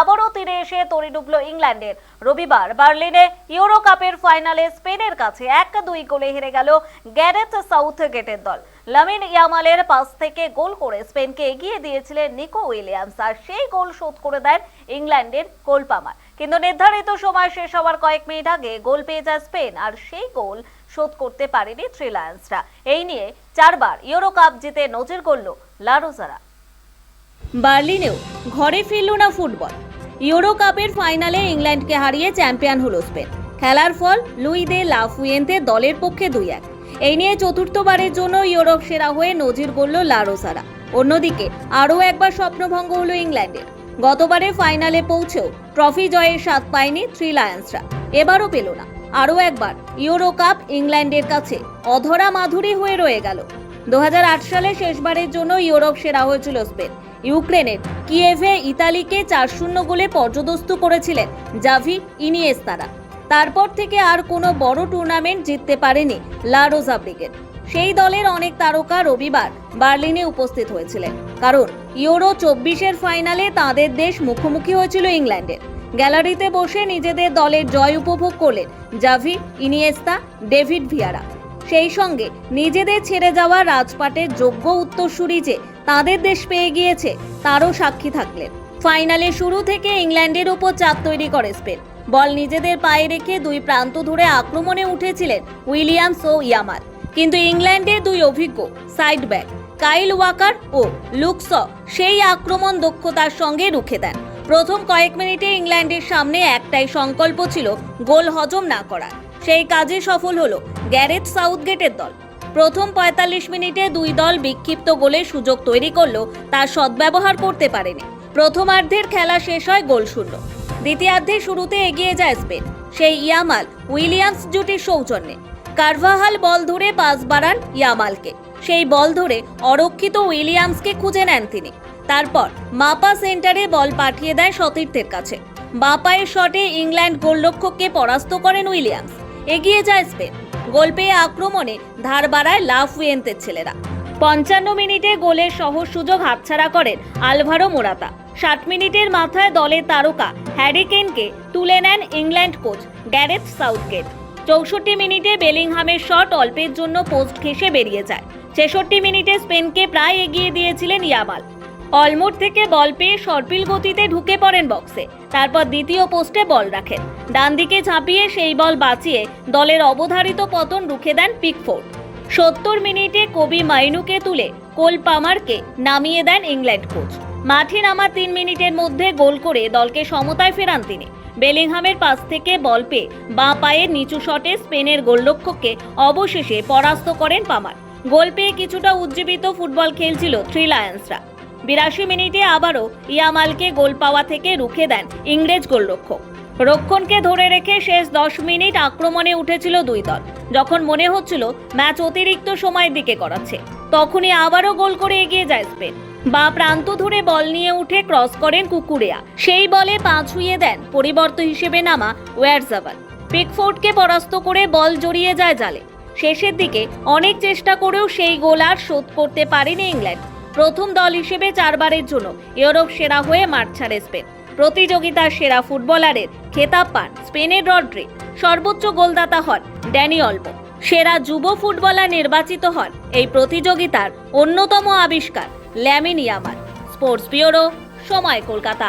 আবারও তীরে এসে তরি ডুবল ইংল্যান্ডের। রবিবার বার্লিনে ইউরো কাপের ফাইনালে স্পেনের কাছে এক দুই গোলে হেরে গেল গ্যারেথ সাউথ গেটের দল। লামিন ইয়ামালের পাস থেকে গোল করে স্পেনকে এগিয়ে দিয়েছিলেন নিকো উইলিয়ামস, আর সেই গোল শোধ করে দেন ইংল্যান্ডের গোলপামার। কিন্তু নির্ধারিত সময় শেষ হওয়ার কয়েক মিনিট আগে গোল পেয়ে যায় স্পেন, আর সেই গোল শোধ করতে পারেনি থ্রি লায়ন্সরা এই নিয়ে চারবার ইউরো কাপ জিতে নজর গড়ল লারোজারা বার্লিনেও ঘরে ফিরল না ফুটবল। ইউরো কাপের ফাইনালে ইংল্যান্ডকে হারিয়ে চ্যাম্পিয়ন হলো স্পেন। খেলার ফল লুই দে লাফুয়েন্তে দলের পক্ষে দুই এক এই নিয়ে চতুর্থবারের জন্য ইউরোপ সেরা হয়ে নজির গড়ল লারোসারা অন্যদিকে আরও একবার স্বপ্নভঙ্গ হলো ইংল্যান্ডের। গতবারে ফাইনালে পৌঁছেও ট্রফি জয়ের স্বাদ পায়নি থ্রি লায়ন্সরা। এবারও পেল না। আরও একবার ইউরো কাপ ইংল্যান্ডের কাছে অধরা মাধুরী হয়ে রয়ে গেল। দু হাজার আট সালে শেষবারের জন্য ইউরোপ সেরা হয়েছিল স্পেন। ইউক্রেনের কিয়েভে ইতালিকে চার শূন্য গোলে পর্যদস্ত করেছিলেন জাভি ইনিয়েস্তারা। তারপর থেকে আর কোনো বড় টুর্নামেন্ট জিততে পারেনি লা রোজা ব্রিগেড। সেই দলের অনেক তারকা রবিবার বার্লিনে উপস্থিত হয়েছিলেন। কারণ ইউরো চব্বিশের ফাইনালে তাদের দেশ মুখোমুখি হয়েছিল ইংল্যান্ডের। গ্যালারিতে বসে নিজেদের দলের জয় উপভোগ করলেন জাভি ইনিয়েস্তা, ডেভিড ভিয়ারা। সেই সঙ্গে নিজেদের ছেড়ে যাওয়া রাজপাটের যোগ্য উত্তরসূরি যে তাদের দেশ পেয়ে গিয়েছে, তারও সাক্ষী থাকলেন। ফাইনালে শুরু থেকে ইংল্যান্ডের উপর চাপ তৈরি করে স্পেন। বল নিজেদের পায়ে রেখে দুই প্রান্ত ধরে আক্রমণে উঠেছিলেন উইলিয়ামস ও ইয়ামাল। কিন্তু ইংল্যান্ডের দুই অভিজ্ঞ, সাইড ব্যাক, কাইল ওয়াকার ও লুকস সেই আক্রমণ দক্ষতার সঙ্গে রুখে দেন। প্রথম কয়েক মিনিটে ইংল্যান্ডের সামনে একটাই সংকল্প ছিল, গোল হজম না করার। সেই কাজে সফল হলো গ্যারেথ সাউথগেটের দল। প্রথম ৪৫ মিনিটে দুই দল বিক্ষিপ্ত গোলে সুযোগ তৈরি করলেও তা সদ্ব্যবহার করতে পারেনি। প্রথমার্ধের খেলা শেষ হয় গোল শূন্য। দ্বিতীয়ার্ধে শুরুতে এগিয়ে যায় স্পেন। সেই ইয়ামাল উইলিয়ামস জুটির সৌজন্যে। কারভাহাল বল ধরে পাস বাড়ান ইয়ামালকে। সেই বল ধরে অরক্ষিত উইলিয়ামসকে খুঁজে নেন তিনি। তারপর মাপা সেন্টারে বল পাঠিয়ে দেয় সতীর্থের কাছে। বাপায়ের শটে ইংল্যান্ড গোলরক্ষককে পরাস্ত করেন উইলিয়ামস। এগিয়ে যায় স্পেন। গোল পেয়ে আক্রমণে ধার বাড়ায় লাফ লাফুয়েন্তের ছেলেরা। পঞ্চান্ন মিনিটে গোলের সহজ সুযোগ হাতছাড়া করেন আলভারো মোরাতা। ষাট মিনিটের মাথায় দলের তারকা হ্যারিকেনকে তুলে নেন ইংল্যান্ড কোচ গ্যারেথ সাউথগেট। চৌষট্টি মিনিটে বেলিংহামের শট অল্পের জন্য পোস্ট ঘেঁষে বেরিয়ে যায়। ছেষট্টি মিনিটে স্পেনকে প্রায় এগিয়ে দিয়েছিলেন ইয়ামাল। অলমোট থেকে বল পেয়ে সর্পিল গতিতে ঢুকে পড়েন বক্সে তারপর দ্বিতীয় পোস্টে বল রাখেন। ডান দিকে ঝাঁপিয়ে সেই বল বাঁচিয়ে দলের অবধারিত পতন রুখে দেন পিকফোর্ড। সত্তর মিনিটে কবি মাইনুকে তুলে কোল পামারকে নামিয়ে দেন ইংল্যান্ড কোচ। মাঠে নামা তিন মিনিটের মধ্যে গোল করে দলকে সমতায় ফেরান তিনি। বেলিংহামের পাশ থেকে বল পেয়ে বাঁ পায়ের নিচু শটে স্পেনের গোলরক্ষককে অবশেষে পরাস্ত করেন পামার। গোল পেয়ে কিছুটা উজ্জীবিত ফুটবল খেলছিল থ্রি লায়ন্সরা। বিরাশি মিনিটে আবারও ইয়ামালকে গোল পাওয়া থেকে রুখে দেন ইংরেজ গোলরক্ষক। রক্ষণকে ধরে রেখে শেষ দশ মিনিট আক্রমণে উঠেছিল দুই দল। যখন মনে হচ্ছিল ম্যাচ অতিরিক্ত সময়ের দিকে করাচ্ছে তখনই আবারও গোল করে এগিয়ে যায় স্পেন। বা প্রান্ত ধরে বল নিয়ে উঠে ক্রস করেন কুকুরেয়া। সেই বলে পা ছুঁয়ে দেন পরিবর্ত হিসেবে নামা ওয়ারজাবাল পিকফোর্ডকে পরাস্ত করে বল জড়িয়ে যায় জালে। শেষের দিকে অনেক চেষ্টা করেও সেই গোল আর শোধ করতে পারেনি ইংল্যান্ড। প্রথম দল হিসেবে চারবারের জন্য ইউরোপ সেরা হয়ে মাঠ ছাড়ে স্পেন। প্রতিযোগিতার সেরা ফুটবলারের খেতাব পান স্পেনের রড্রি। সর্বোচ্চ গোলদাতা হন ড্যানি অল্পো সেরা যুব ফুটবলার নির্বাচিত হন এই প্রতিযোগিতার অন্যতম আবিষ্কার ল্যামিনিয়ামার স্পোর্টস ব্যুরো, সময় কলকাতা।